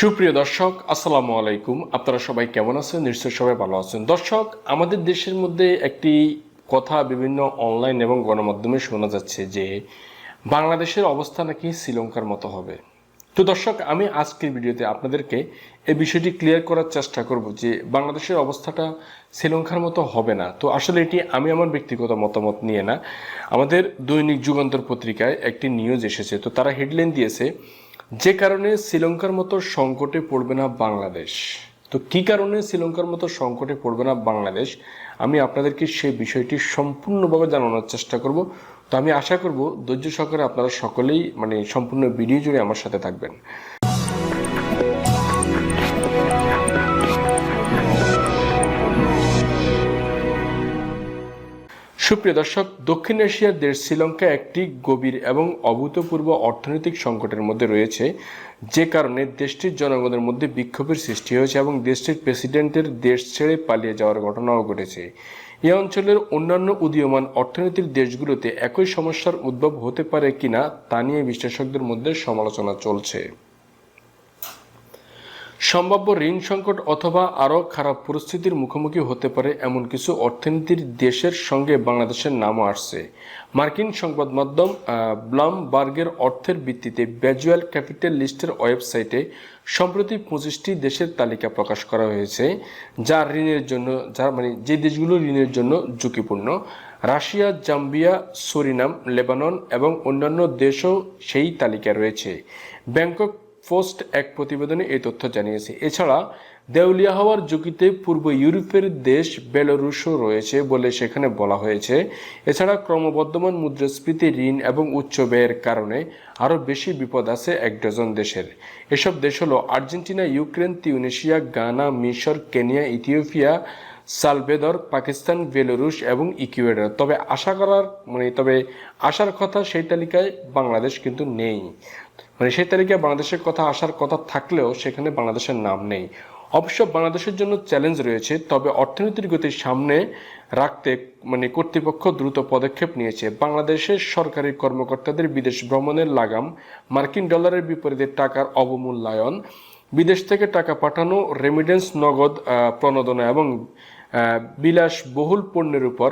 সুপ্রিয় দর্শক, আসসালামু আলাইকুম। আপনারা সবাই কেমন আছেন? নিশ্চয়ই সবাই ভালো আছেন। দর্শক, আমাদের দেশের মধ্যে একটি কথা বিভিন্ন অনলাইন এবং গণমাধ্যমে শোনা যাচ্ছে যে, বাংলাদেশের অবস্থা নাকি শ্রীলঙ্কার মতো হবে। তো দর্শক, আমি আজকের ভিডিওতে আপনাদেরকে এই বিষয়টি ক্লিয়ার করার চেষ্টা করব যে, বাংলাদেশের অবস্থাটা শ্রীলঙ্কার মতো হবে না। তো আসলে এটি আমি আমার ব্যক্তিগত মতামত নিয়ে না, আমাদের দৈনিক যুগান্তর পত্রিকায় একটি নিউজ এসেছে। তো তারা হেডলাইন দিয়েছে যে কারণে শ্রীলঙ্কার মতো সংকটে পড়বে না বাংলাদেশ। তো কি কারণে শ্রীলঙ্কার মতো সংকটে পড়বে না বাংলাদেশ? আমি আপনাদেরকে সেই বিষয়টি সম্পূর্ণভাবে জানানোর চেষ্টা করব। তো আমি আশা করব, ধৈর্য সহকারে আপনারা সকলেই মানে সম্পূর্ণ ভিডিও জুড়ে আমার সাথে থাকবেন। সুপ্রিয় দর্শক, দক্ষিণ এশিয়ার দেশ শ্রীলঙ্কা একটি গভীর এবং অভূতপূর্ব অর্থনৈতিক সংকটের মধ্যে রয়েছে, যে কারণে দেশটির জনগণের মধ্যে বিক্ষোভের সৃষ্টি হয়েছে এবং দেশটির প্রেসিডেন্টের দেশ ছেড়ে পালিয়ে যাওয়ার ঘটনাও ঘটেছে। এ অঞ্চলের অন্যান্য উদীয়মান অর্থনীতির দেশগুলোতে একই সমস্যার উদ্ভব হতে পারে কিনা তা নিয়ে বিশ্লেষকদের মধ্যে সমালোচনা চলছে। সম্ভাব্য ঋণ সংকট অথবা আরও খারাপ পরিস্থিতির মুখোমুখি হতে পারে এমন কিছু অর্থনীতির দেশের সঙ্গে বাংলাদেশের নামও আসছে। মার্কিন সংবাদ মাধ্যম ব্লামবার্গের অর্থের ভিত্তিতে ব্যাজুয়াল ক্যাপিটাল লিস্টের ওয়েবসাইটে সম্প্রতি পঁচিশটি দেশের তালিকা প্রকাশ করা হয়েছে, যা ঋণের জন্য, যা মানে যে দেশগুলো ঋণের জন্য ঝুঁকিপূর্ণ। রাশিয়া, জাম্বিয়া, সুরিনাম, লেবানন এবং অন্যান্য দেশও সেই তালিকায় রয়েছে। ব্যাংকক পোস্ট এক প্রতিবেদনে এই তথ্য জানিয়েছে। এছাড়া, দেউলিয়া হওয়ার ঝুঁকিতে পূর্ব ইউরোপের দেশ বেলারুশও রয়েছে বলে সেখানে বলা হয়েছে। এছাড়া, ক্রমবর্ধমান মুদ্রাস্ফীতি, ঋণ এবং উচ্চ ব্যয়ের কারণে আরও বেশি বিপদ আছে এক ডজন দেশের। এসব দেশ হলো আর্জেন্টিনা, ইউক্রেন তিউনেশিয়া গানা, মিশর, Kenya, Ethiopia, Salvador, Pakistan, Belarus এবং ইকুয়েডর। তবে আশা করার মানে তবে আসার কথা সেই তালিকায় বাংলাদেশ কিন্তু নেই। মানে সেই তালিকায় বাংলাদেশের কথা আসার কথা থাকলেও সেখানে বাংলাদেশের নাম নেই। অবশ্য বাংলাদেশের জন্য চ্যালেঞ্জ রয়েছে, তবে অর্থনীতির গতির সামনে রাখতে মানে কর্তৃপক্ষ দ্রুত পদক্ষেপ নিয়েছে। বাংলাদেশের সরকারি কর্মকর্তাদের বিদেশ ভ্রমণের লাগাম, মার্কিন ডলারের বিপরীতে টাকার অবমূল্যায়ন, বিদেশ থেকে টাকা পাঠানো রেমিডেন্স নগদ প্রণোদনা এবং বিলাস বহুল পণ্যের উপর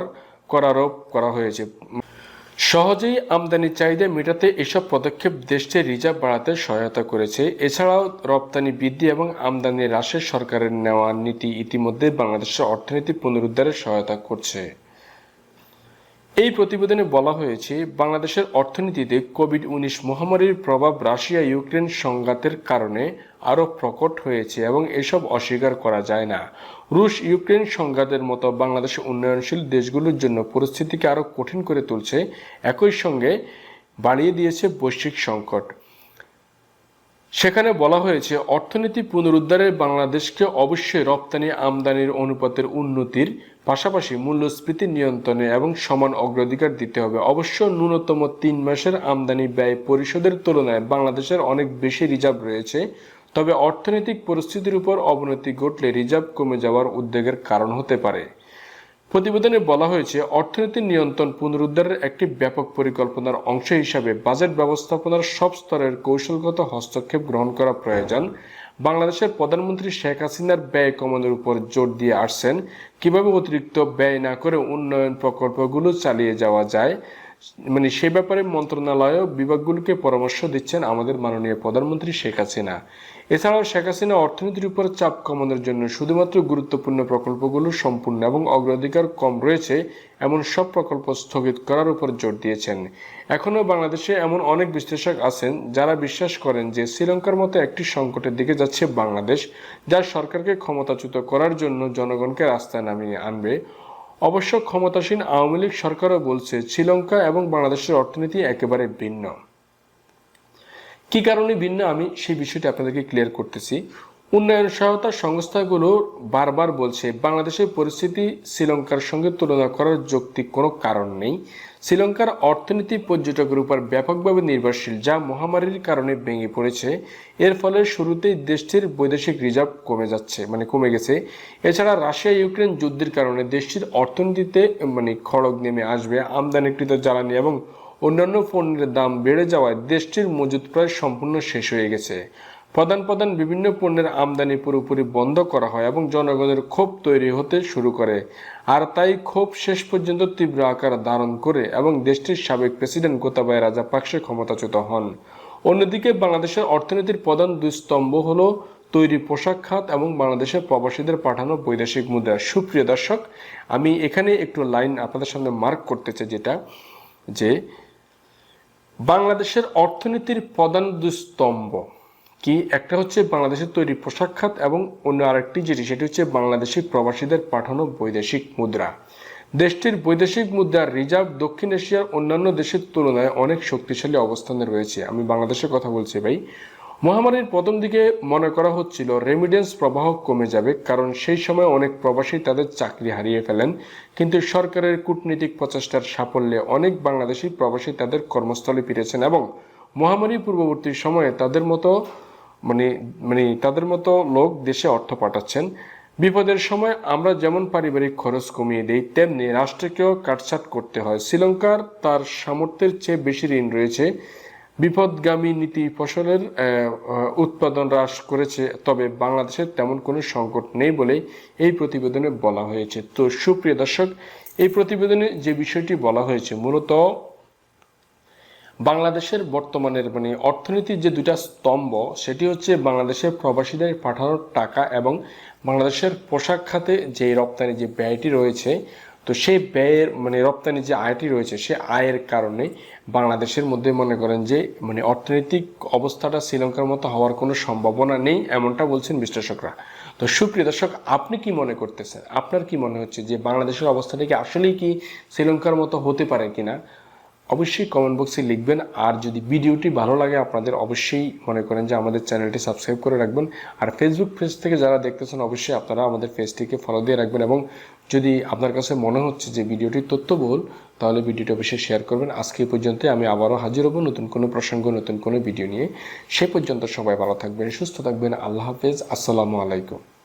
করারোপ করা হয়েছে। সহজেই আমদানি চাহিদা মেটাতে এসব পদক্ষেপ দেশটির রিজার্ভ বাড়াতে সহায়তা করেছে। এছাড়াও রপ্তানি বৃদ্ধি এবং আমদানি হ্রাসে সরকারের নেওয়া নীতি ইতিমধ্যে বাংলাদেশের অর্থনীতি পুনরুদ্ধারে সহায়তা করছে। এই প্রতিবেদনে বলা হয়েছে, বাংলাদেশের অর্থনীতিতে কোভিড উনিশ মহামারীর প্রভাব রাশিয়া ইউক্রেন সংঘাতের কারণে আরও প্রকট হয়েছে এবং এসব অস্বীকার করা যায় না। রুশ ইউক্রেন সংঘাতের মতো বাংলাদেশের উন্নয়নশীল দেশগুলোর জন্য পরিস্থিতিকে আরও কঠিন করে তুলছে, একই সঙ্গে বাড়িয়ে দিয়েছে বৈশ্বিক সংকট। সেখানে বলা হয়েছে, অর্থনীতি পুনরুদ্ধারে বাংলাদেশকে অবশ্যই রপ্তানি আমদানির অনুপাতের উন্নতির পাশাপাশি মূল্যস্ফীতি নিয়ন্ত্রণে এবং সমান অগ্রাধিকার দিতে হবে। অবশ্য ন্যূনতম তিন মাসের আমদানি ব্যয় পরিশোধের তুলনায় বাংলাদেশের অনেক বেশি রিজার্ভ রয়েছে। তবে অর্থনৈতিক পরিস্থিতির উপর অবনতি ঘটলে রিজার্ভ কমে যাওয়ার উদ্বেগের কারণ হতে পারে। প্রতিবেদনে বলা হয়েছে, অর্থনীতি নিয়ন্ত্রণ পুনরুদ্ধারের একটি ব্যাপক পরিকল্পনার অংশ হিসাবে বাজেট ব্যবস্থাপনার সব স্তরের কৌশলগত হস্তক্ষেপ গ্রহণ করা প্রয়োজন। বাংলাদেশের প্রধানমন্ত্রী শেখ হাসিনার ব্যয় কমানোর উপর জোর দিয়ে আসছেন। কীভাবে অতিরিক্ত ব্যয় না করে উন্নয়ন প্রকল্পগুলো চালিয়ে যাওয়া যায় মানে সে ব্যাপারে মন্ত্রণালয় বিভাগগুলোকে পরামর্শ দিচ্ছেন আমাদের মাননীয় প্রধানমন্ত্রী শেখ হাসিনা। এছাড়াও শেখ হাসিনা অর্থনীতির উপর চাপ কমানোর জন্য শুধুমাত্র গুরুত্বপূর্ণ প্রকল্পগুলো সম্পূর্ণ এবং অগ্রাধিকার কম রয়েছে এমন সব প্রকল্প স্থগিত করার উপর জোর দিয়েছেন। এখনও বাংলাদেশে এমন অনেক বিশ্লেষক আছেন যারা বিশ্বাস করেন যে শ্রীলঙ্কার মতো একটি সংকটের দিকে যাচ্ছে বাংলাদেশ, যা সরকারকে ক্ষমতাচ্যুত করার জন্য জনগণকে রাস্তায় নামিয়ে আনবে। অবশ্য ক্ষমতাসীন আওয়ামী লীগ সরকারও বলছে, শ্রীলঙ্কা এবং বাংলাদেশের অর্থনীতি একেবারে ভিন্ন। কি কারণে ভিন্ন আমি সেই বিষয়টি আপনাদেরকে ক্লিয়ার করতেছি। উন্নয়ন সহায়তা সংস্থাগুলো বারবার বলছে, বাংলাদেশের পরিস্থিতি শ্রীলঙ্কার সঙ্গে তুলনা করার যৌক্তিক কোনো কারণ নেই। শ্রীলঙ্কার অর্থনীতি পর্যটকের উপর ব্যাপকভাবে নির্ভরশীল, যা মহামারীর কারণে ভেঙে পড়েছে। এর ফলে শুরুতেই দেশটির বৈদেশিক রিজার্ভ কমে যাচ্ছে মানে কমে গেছে। এছাড়া রাশিয়া ইউক্রেন যুদ্ধের কারণে দেশটির অর্থনীতিতে মানে খড়গ নেমে আসবে, আমদানিকৃত জ্বালানি এবং অন্যান্য পণ্যের দাম বেড়ে যাওয়ায় দেশটির মজুদ প্রায় সম্পূর্ণ শেষ হয়ে গেছে। প্রধান প্রধান বিভিন্ন পণ্যের আমদানি পুরোপুরি বন্ধ করা হয় এবং জনগণের ক্ষোভ তৈরি হতে শুরু করে। আর তাই ক্ষোভ শেষ পর্যন্ত তীব্র আকার ধারণ করে এবং দেশটির সাবেক প্রেসিডেন্ট গোতাবায় রাজা পাকসে ক্ষমতাচ্যুত হন। অন্যদিকে বাংলাদেশের অর্থনীতির প্রধান দুই স্তম্ভ হলো তৈরি পোশাক খাত এবং বাংলাদেশের প্রবাসীদের পাঠানো বৈদেশিক মুদ্রা। সুপ্রিয় দর্শক, আমি এখানে একটু লাইন আপনাদের সামনে মার্ক করতে চাই যেটা যে বাংলাদেশের অর্থনীতির প্রধান দুই স্তম্ভ। কি? একটা হচ্ছে বাংলাদেশের তৈরি পোশাক খাত এবং অন্য আরেকটি যেটি, সেটি হচ্ছে বাংলাদেশি প্রবাসীদের পাঠানো বৈদেশিক মুদ্রা। দেশটির বৈদেশিক মুদ্রার রিজার্ভ দক্ষিণ এশিয়ার অন্যান্য দেশের তুলনায় অনেক শক্তিশালী অবস্থানে রয়েছে। আমি বাংলাদেশের কথা বলছি ভাই। মহামারীর প্রথম দিকে মনে করা হচ্ছিল রেমিডেন্স প্রবাহ কমে যাবে, কারণ সেই সময় অনেক প্রবাসী তাদের চাকরি হারিয়ে ফেলেন। কিন্তু সরকারের কূটনীতিক প্রচেষ্টার সাফল্যে অনেক বাংলাদেশি প্রবাসী তাদের কর্মস্থলে ফিরেছেন এবং মহামারী পূর্ববর্তী সময়ে তাদের মতো মানে মানে তাদের মতো লোক দেশে অর্থ পাঠাচ্ছেন। বিপদের সময় আমরা যেমন পারিবারিক খরচ কমিয়ে দিই, তেমনি রাষ্ট্রকেও কাটছাট করতে হয়। শ্রীলঙ্কার তার সামর্থ্যের চেয়ে বেশি ঋণ রয়েছে। বিপদগামী নীতি ফসলের উৎপাদন হ্রাস করেছে, তবে বাংলাদেশের তেমন কোনো সংকট নেই বলে এই প্রতিবেদনে বলা হয়েছে। তো সুপ্রিয় দর্শক, এই প্রতিবেদনে যে বিষয়টি বলা হয়েছে, মূলত বাংলাদেশের বর্তমানের মানে অর্থনীতির যে দুটা স্তম্ভ, সেটি হচ্ছে বাংলাদেশের প্রবাসীদের পাঠানোর টাকা এবং বাংলাদেশের পোশাক খাতে যে রপ্তানি যে ব্যয়টি রয়েছে, তো সেই ব্যয়ের মানে রপ্তানি যে আয়টি রয়েছে, সে আয়ের কারণে বাংলাদেশের মধ্যে মনে করেন যে মানে অর্থনৈতিক অবস্থাটা শ্রীলঙ্কার মতো হওয়ার কোনো সম্ভাবনা নেই, এমনটা বলছেন বিশ্লেষকরা। তো সুপ্রিয় দর্শক, আপনি কি মনে করতেছেন? আপনার কি মনে হচ্ছে যে বাংলাদেশের অবস্থাটা কি আসলেই কি শ্রীলঙ্কার মতো হতে পারে কিনা? অবশ্যই কমেন্ট বক্সে লিখবেন। আর যদি ভিডিওটি ভালো লাগে, আপনাদের অবশ্যই মনে করেন যে আমাদের চ্যানেলটি সাবস্ক্রাইব করে রাখবেন। আর ফেসবুক পেজ থেকে যারা দেখতেছেন, অবশ্যই আপনারা আমাদের পেজটিকে ফলো দিয়ে রাখবেন। এবং যদি আপনার কাছে মনে হচ্ছে যে ভিডিওটি তথ্যবহুল, তাহলে ভিডিওটি অবশ্যই শেয়ার করবেন। আজকে পর্যন্ত আমি আবারও হাজির হব নতুন কোনো প্রসঙ্গ, নতুন কোনো ভিডিও নিয়ে। সে পর্যন্ত সবাই ভালো থাকবেন, সুস্থ থাকবেন। আল্লাহ হাফেজ। আসসালামু আলাইকুম।